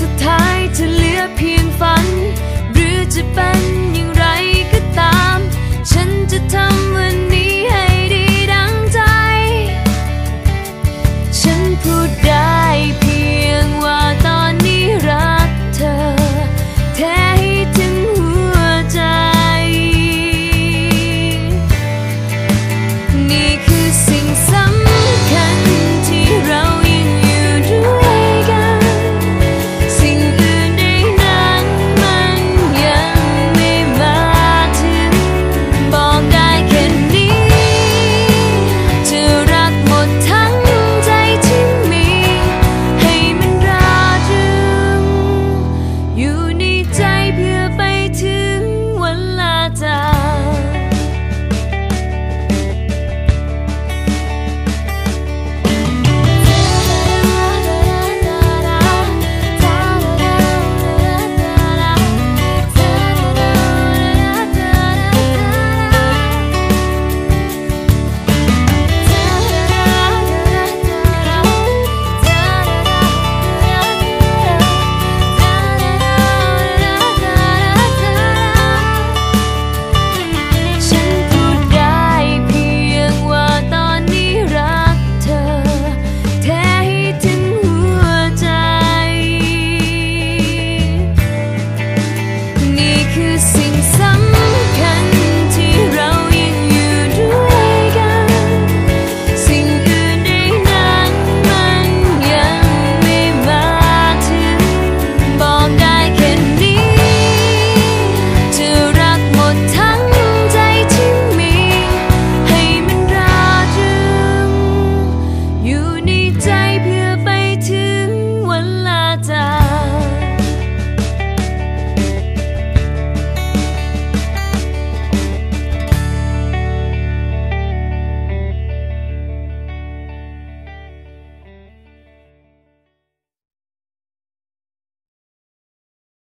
สุดท้ายจะเหลือเพียงฝัน หรือจะเป็นอย่างไรก็ตาม ฉัน